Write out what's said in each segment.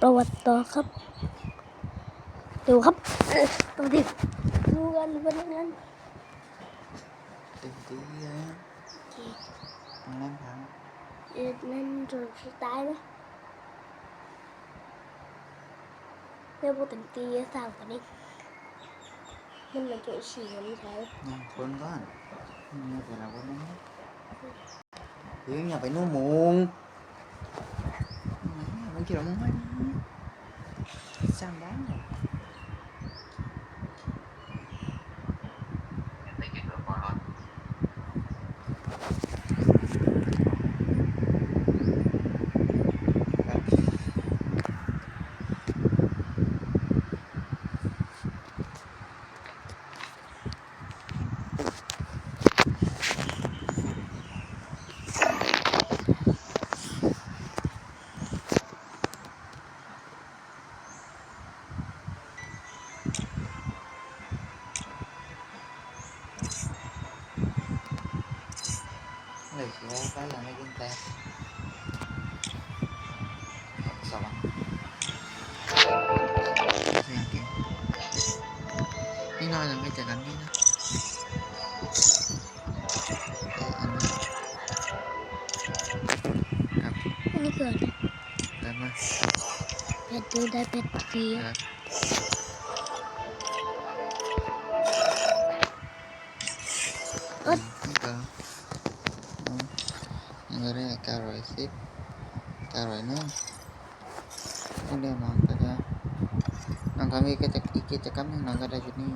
ประวัติต่อครับดูครับเอ่อต้องดิดูกันดูกันนั้นตีตีเลยตรงนั้นครับเอ็ดนั่นจะสไตล์ไหมเรียกว่าเป็นตีสาวกว่านี้มันเหมือนตัวฉี่คนนี้ใช่ยังคนก่อนนี่แต่เราก็ไม่เฮ้ยอย่าไปนู่นมุง มึงคิดว่ามึงไม่สร้า นี่นอนยังไม่เจอกันนี่นะเอออันนี้ครับอันนี้เกิดเดินมาเป็ดดูได้เป็ดฟรีครับนี่ก็อืมยังก็ได้เก้าร้อยสิบเก้าร้อยหนึ่งนี่เดี๋ยวน้องก็จะน้อง ก็มีกิจอีกกิจกรรมหนึ่งน้องก็ได้ชุดนี้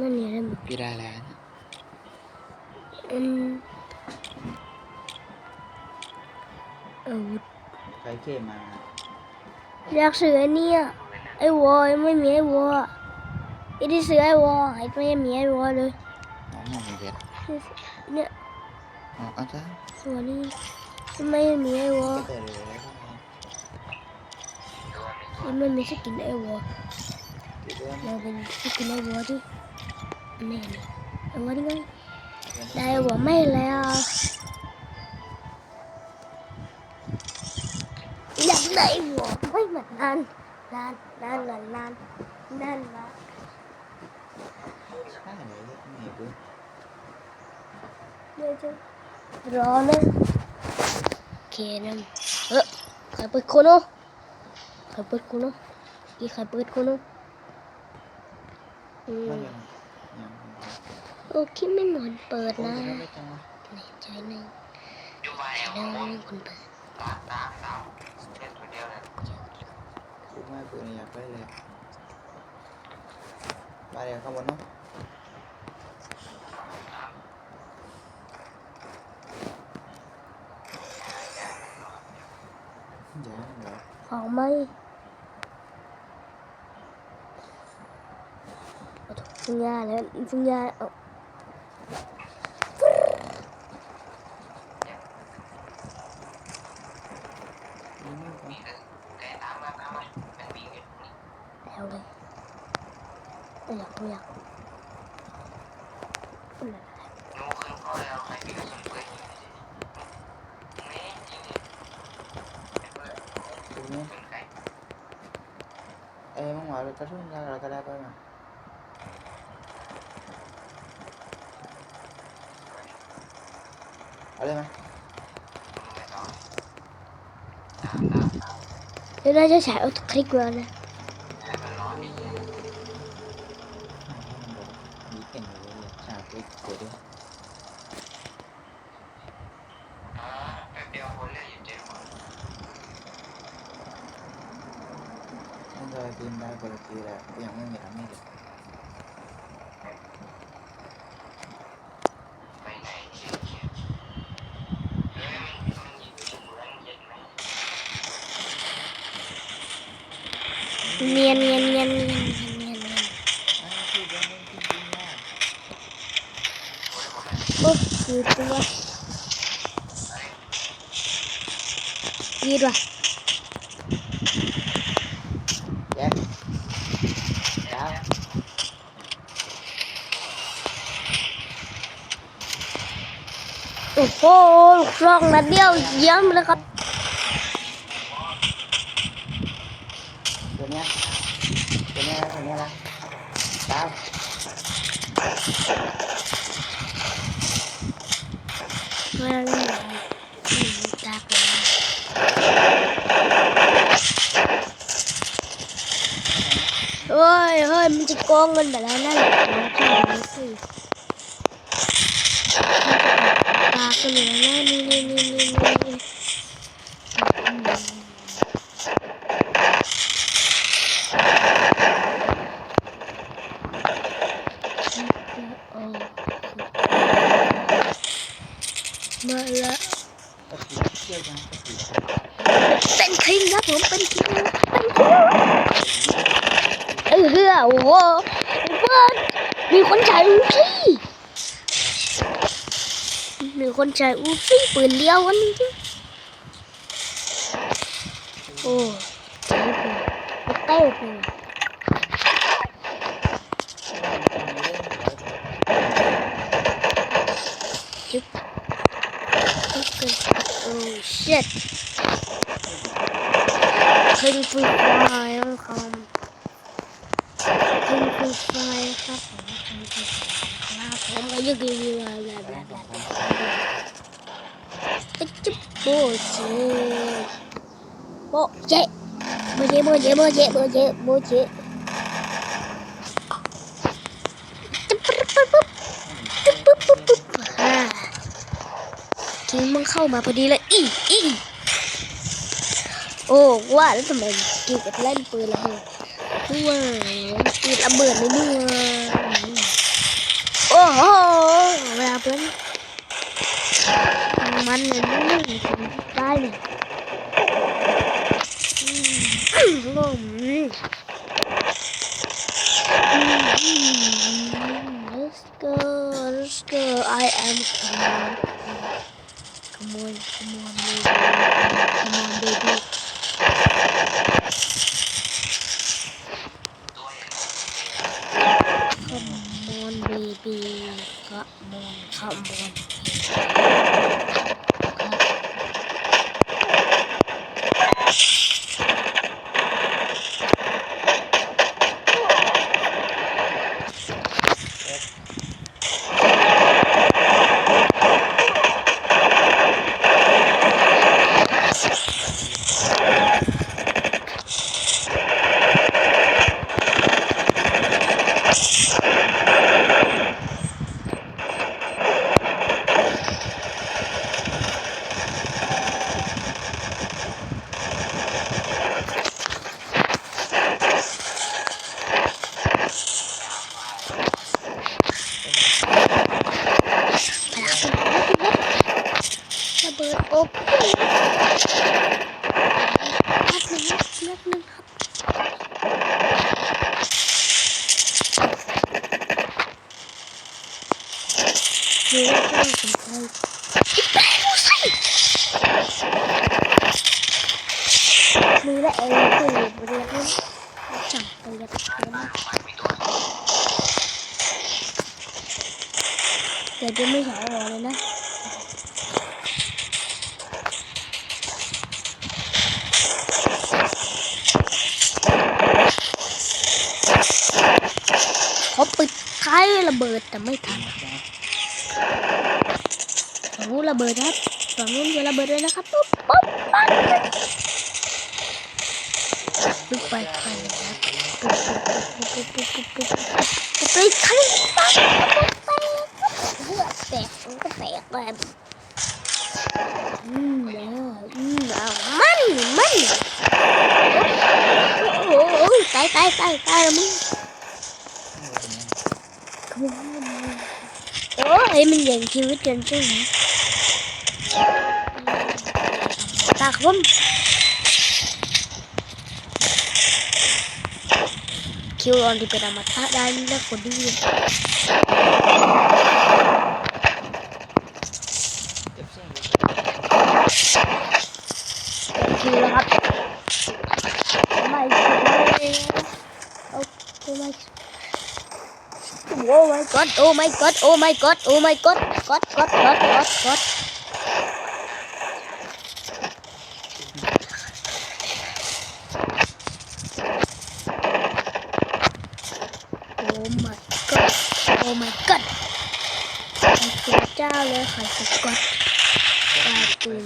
นั่นเนี่ยได้หมดพี่ได้แล้วนะอืมอาวุธใครเข้มาอยากซื้อไอ้เนี่ยไอ้วอยังไม่มีไอ้วอไอ้ที่ซื้อไอ้วอไอ้ก็ยังมีไอ้วอเลยน้องมองไม่เห็นเนี่ยออกอาจารย์ส่วนนี้ไม่มีไอ้วอ ก็ได้เลยแล้วก็ยังไม่มีสกินไอ้วอคิดว่าเราเป็นกินไอ้วอที่อันนี้นี่ไอ้วอนี่ไงได้ไอวอไม่แล้วอยากได้ไอวอไม่เหมือนนานนนนานนานนนนานนานใช่เลยไม่เห็นด้วยเดี๋ยวจะรอนะเคนะเออใครเปิดโคโนใค รเปิดโคโนอีใครเปิดโคโนอืไม่มยังยังโอเคไม่เหมือนเปิดโอ้นะยไม่จังวะในใจหนึ่งแล้วมีคนเปิดคิดว่าตัวนี้อยากไปเลยไปเดี๋ยวข้างบนเนาะเดี๋ยวเดี๋ยวของไม่ เอาถูกฟุ่งยาแล้วฟุ่งยาเอานี่ไม่ไป แล้ว เลยไม่อยากไม่อยากเอาเลยตรงนี้เอ้ยมึงว่าเราจะช่วยยังไงก็ได้ไปมั้ยเอาเลยไหมเดี๋ยวเราจะฉายเอาคลิกมานะมีเก่งเลยชาติเกิดด้วยมันจะกินได้คนละทีแหละยังไม่มีทำไม่ได้ เนียนเนียนเนียนเนียนเนียนเนียนเนียนอ้าวคือเรื่องนี้จริงๆนะโอ้คือตัวยีดว่ะแจ็คจ้โอ้โหลองนัดเดียวเยี่ยมเลยครับ ตัวเนี้ยตัวเนี้ยตัวเนี้ยละตาม มาเลยตากเลยเฮ้ยเฮ้ยมันจะโกงเงินแบบนั้นนั่นแหละเราทำดูสิตากกันเลยนะนี่นี่นี่นี่นี่มาละ ก็คือเที่ยวยังก็คือ เป็นคิงครับผมเป็นคิงเป็นคิงเออเฮ้อโอ้โหเฟิร์นมี คนใช้อูฟี่มีคนใช้อูฟี่ปืนเดียววันนี้โอ้เต้ปืนจุ๊บจุ๊บกันโอ้ shit คิงฟรีไฟร์ครับคิงฟรีไฟครับผมคิงฟรีไฟครับผม ก็ยังกินอยู่อะแบบแบบแบบจุ๊บโบเจโบเจโบเจโบเจโบเจโบเจโบเจจุ๊บปุ๊บปุ๊บจุ๊บปุ๊บปุ๊บปุ๊บฮ่าคิงมันเข้ามาพอดีเลยอีอีโอ้ว่าแล้วทำไมกิวกับเล่นปืนระเบิดด้วยปืนระเบิดเลยด้วยโอ้โหเวลาเพื่อนมันเลยนี่ถึ งได้เลยอืมลมอืม Let's go, let's go. I am come on, come on, come on, baby. come on, baby. ระเบิดอบนัดหนึ่งนัดหนึ่งครับเฮ้ยก็สนใจอีแป้งดูสิ มือและเอวคือเรียกว่าจับไปยัดเลยเดี๋ยวจะไม่ใช้หรอเลยนะเขาปิดท้ายระเบิดแต่ไม่ทัน ฝั่งนู้นระเบิดครับฝั่งนู้นจะระเบิดเลยนะครับปุ๊บปุ๊บปั๊บปุ๊บไปใครนะครับปุ๊บปุ๊บปุ๊บปุ๊บปุ๊บปุ๊บปุ๊บไปใครปั๊บปุ๊บไปเลือดแตกมันก็แตกแบบอืมเอออืมเอามันมันโอ้โหตายตายตายตายแล้วมึงโอ้ยมันแย่งชีวิตกันใช่ไหม ตากผมคิวออนที่เป็นอมตะได้แล้วคนดีเลยเจ็บเส้นคิวแล้วครับไม่คิวโอ้ไม่ Oh my god, oh my god, oh my god, oh my god, god, god, god, god, god. my god โอ้ my god ขอบคุณเจ้าเลยขอสกอตตาตุน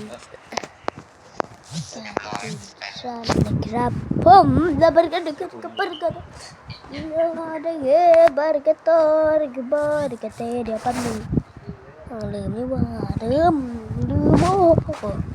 ตาตุนสั้นนะครับผมดับเบิลกันดึกกับเบิลกันยัง ada ye bargator gebar kete dia pandung ลืมนี่ว่าลืมลืมโอ้